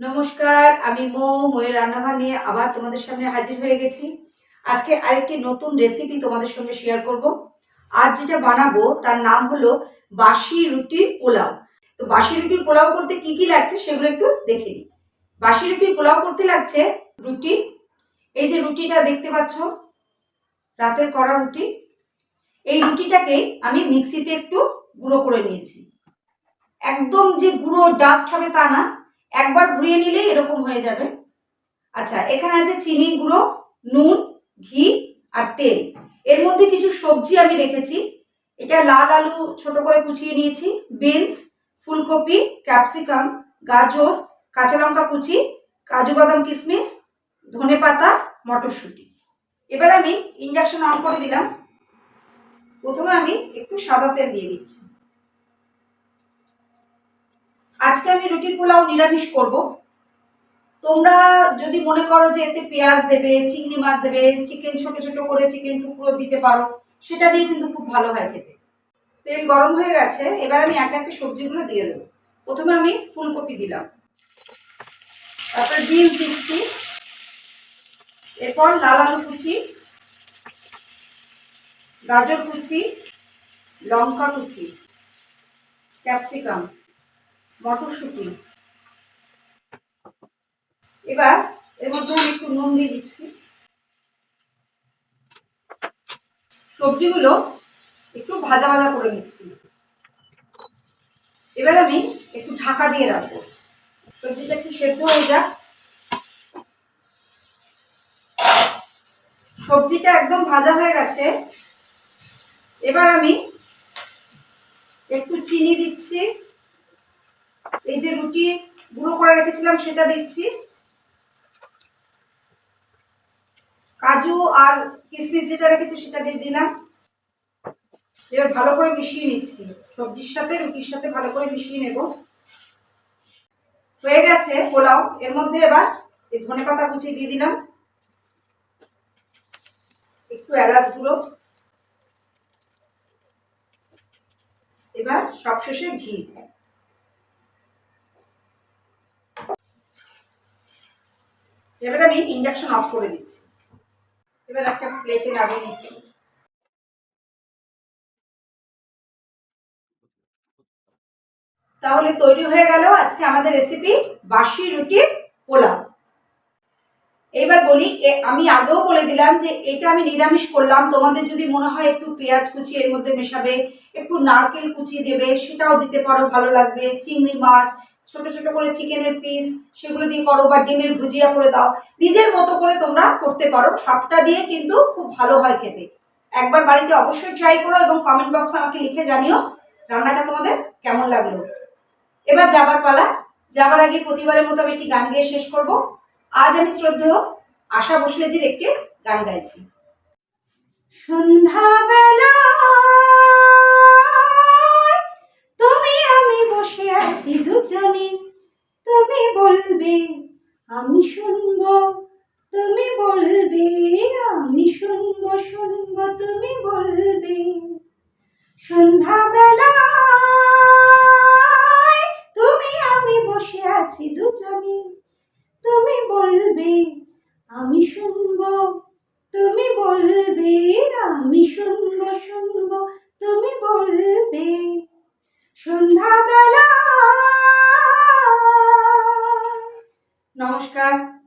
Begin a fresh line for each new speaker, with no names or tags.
নমস্কার, আমি মো, ময়ের রান্নাঘর নিয়ে আবার তোমাদের সামনে হাজির হয়ে গেছি। আজকে আরেকটি নতুন রেসিপি তোমাদের সঙ্গে শেয়ার করব। আজ যেটা বানাবো, তার নাম হলো বাসি রুটির পোলাও। তো বাসি রুটির পোলাও করতে কি কি লাগছে সেগুলো একটু দেখে নিই। বাসি রুটির পোলাও করতে লাগছে রুটি। এই যে রুটিটা দেখতে পাচ্ছ, রাতের করা রুটি। এই রুটিটাকে আমি মিক্সিতে একটু গুঁড়ো করে নিয়েছি। একদম যে গুঁড়ো ডাস্ট হবে তা না একবার ঘুরিয়ে নিলে এরকম হয়ে যাবে। আচ্ছা এখানে আছে চিনি গুঁড়ো, নুন, ঘি আর তেল। এর মধ্যে কিছু সবজি আমি রেখেছি। এটা লাল আলু ছোট করে কুচিয়ে নিয়েছি, বিনস, ফুলকপি, ক্যাপসিকাম, গাজর, কাঁচা লঙ্কা কুচি, কাজু বাদাম কিশমিশ ধনে পাতা, মটরশুঁটি। এবার আমি ইন্ডাকশন অন করে দিলাম। প্রথমে আমি একটু সাদা তেল দিয়ে দিচ্ছি। আজকে আমি রুটি পোলাও নিরামিষ করব। তোমরা যদি মনে করো যে এতে পেঁয়াজ দেবে, চিংড়ি মাছ দেবে, চিকেন ছোট ছোট করে চিকেন টুকরো দিতে পারো, সেটা দিয়ে কিন্তু খুব ভালো হয় খেতে। তেল গরম হয়ে গেছে, এবার আমি একে একে সবজিগুলো দিয়ে দেবো। প্রথমে আমি ফুলকপি দিলাম। তারপরে বিনস দিচ্ছি। এরপর লাল আলু কুচি, গাজর কুচি, লঙ্কা কুচি, ক্যাপসিকাম। মটরশুঁটি। এবার এর মধ্যে আমি একটু নুন দিয়ে দিচ্ছি। সবজিগুলো একটু ভাজা ভাজা করে নিচ্ছি। এবার আমি একটু ঢাকা দিয়ে রাখব। সবজিটা একটু সেদ্ধ হয়ে যাক। সবজিটা একদম ভাজা হয়ে গেছে। এবার আমি একটু চিনি দিচ্ছি। এই যে রুটি গুঁড়ো করে রেখেছিলাম, সেটা দিচ্ছি। কাজু আর কিশমিশ যেটা রেখেছি, সেটা দিয়ে দিলাম। এবার ভালো করে মিশিয়ে নিচ্ছি। সবজির সাথে, রুটির সাথে ভালো করে মিশিয়ে নেব। হয়ে গেছে পোলাও। এর মধ্যে এবার এই ধনে পাতা কুচি দিয়ে দিলাম। একটু এলাচ গুঁড়ো। এবার সবশেষে ঘি। এবার আমি ইন্ডাকশন অফ করে দিচ্ছি। এবার একটা প্লেটে লাগিয়ে নিচ্ছি। তাহলে তৈরি হয়ে গেল আজকে আমাদের রেসিপি বাসি রুটি পোলাও। এবার বলি আমি আগেও বলে দিলাম যে এটা আমি নিরামিষ করলাম। তোমাদের যদি মনে হয় একটু পেঁয়াজ কুচি এর মধ্যে মেশাবে, একটু নারকেল কুচি দেবে, সেটাও দিতে পারো, ভালো লাগবে। চিংড়ি মাছ ছোট ছোট করে চিকেনের পিস সেগুলো দিয়ে করো বা ডিমের ভুজিয়া করে দাও। নিজের মতো করে তোমরা করতে পারো। সবটা দিয়ে কিন্তু খুব ভালো হয় খেতে। একবার বাড়িতে অবশ্যই ট্রাই করো এবং কমেন্ট বক্সে আমাকে লিখে জানিও রান্নাটা তোমাদের কেমন লাগল। এবার যাবার পালা। যাবার আগে প্রতিবারের মতো আমি একটি গান গেয়ে শেষ করব। আজ আমি শ্রদ্ধেয় আশা ভোসলেজির একটি গান গাইছি। সন্ধ্যাবেলা তুমি আমি বসে আছি দুজনে। তুমি বলবে, আমি শুনব। তুমি বলবে, আমি শুনব শুনব। তুমি বলবে সন্ধ্যাবেলা তুমি আমি বসে আছি দুজনে। তুমি বলবে, আমি শুনব। তুমি বলবে, আমি শুনব শুনব। তুমি বলবে সন্ধ্যাবেলা। নমস্কার।